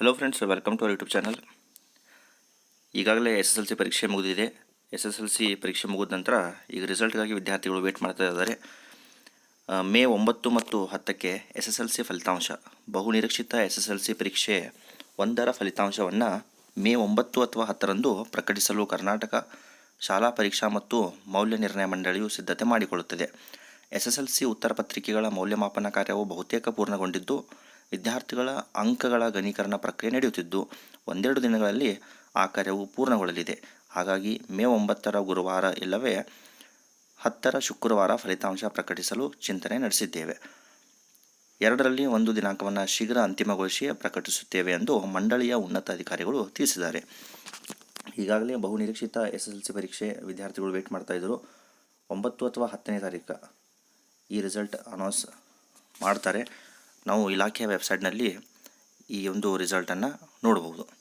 Hello friends welcome to our YouTube channel ಈಗಾಗಲೇ S S L C ಪರೀಕ್ಷೆ ಮುಗಿದಿದೆ. S S L C ಪರೀಕ್ಷೆ ಮುಗಿದ ನಂತರ ಈಗ ರಿಸಲ್ಟ್ಗಾಗಿ ವಿದ್ಯಾರ್ಥಿಗಳು ವೇಟ್ ಮಾಡ್ತಾ ಇದ್ದಾರೆ. ಮೇ ಒಂಬತ್ತು ಮತ್ತು ಹತ್ತಕ್ಕೆ ಎಸ್ ಎಸ್ ಎಲ್ ಸಿ ಫಲಿತಾಂಶ. ಬಹು ನಿರೀಕ್ಷಿತ ಎಸ್ ಎಸ್ ಎಲ್ ಸಿ ಪರೀಕ್ಷೆ ಒಂದರ ಫಲಿತಾಂಶವನ್ನು ಮೇ ಒಂಬತ್ತು ಅಥವಾ ಹತ್ತರಂದು ಪ್ರಕಟಿಸಲು ಕರ್ನಾಟಕ ಶಾಲಾ ಪರೀಕ್ಷಾ ಮತ್ತು ಮೌಲ್ಯ ನಿರ್ಣಯ ಮಂಡಳಿಯು ಸಿದ್ಧತೆ ಮಾಡಿಕೊಳ್ಳುತ್ತದೆ. ಎಸ್ ಎಸ್ ಎಲ್ ಸಿ ಉತ್ತರ ಪತ್ರಿಕೆಗಳ ಮೌಲ್ಯಮಾಪನ ಕಾರ್ಯವು ಬಹುತೇಕ ಪೂರ್ಣಗೊಂಡಿದ್ದು ವಿದ್ಯಾರ್ಥಿಗಳ ಅಂಕಗಳ ಘನೀಕರಣ ಪ್ರಕ್ರಿಯೆ ನಡೆಯುತ್ತಿದ್ದು, ಒಂದೆರಡು ದಿನಗಳಲ್ಲಿ ಆ ಕಾರ್ಯವು ಪೂರ್ಣಗೊಳ್ಳಲಿದೆ. ಹಾಗಾಗಿ ಮೇ ಒಂಬತ್ತರ ಗುರುವಾರ ಇಲ್ಲವೇ ಹತ್ತರ ಶುಕ್ರವಾರ ಫಲಿತಾಂಶ ಪ್ರಕಟಿಸಲು ಚಿಂತನೆ ನಡೆಸಿದ್ದೇವೆ. ಎರಡರಲ್ಲಿ ಒಂದು ದಿನಾಂಕವನ್ನು ಶೀಘ್ರ ಅಂತಿಮಗೊಳಿಸಿ ಪ್ರಕಟಿಸುತ್ತೇವೆ ಎಂದು ಮಂಡಳಿಯ ಉನ್ನತ ಅಧಿಕಾರಿಗಳು ತಿಳಿಸಿದ್ದಾರೆ. ಈಗಾಗಲೇ ಬಹು ನಿರೀಕ್ಷಿತ ಎಸ್ ಎಸ್ ಎಲ್ ಸಿ ಪರೀಕ್ಷೆ ವಿದ್ಯಾರ್ಥಿಗಳು ವೇಟ್ ಮಾಡ್ತಾ ಇದ್ದರು. ಒಂಬತ್ತು ಅಥವಾ ಹತ್ತನೇ ತಾರೀಕು ಈ ರಿಸಲ್ಟ್ ಅನೌನ್ಸ್ ಮಾಡ್ತಾರೆ. ನಾವು ಇಲಾಖೆಯ ವೆಬ್ಸೈಟ್ನಲ್ಲಿ ಈ ಒಂದು ರಿಸಲ್ಟನ್ನು ನೋಡಬಹುದು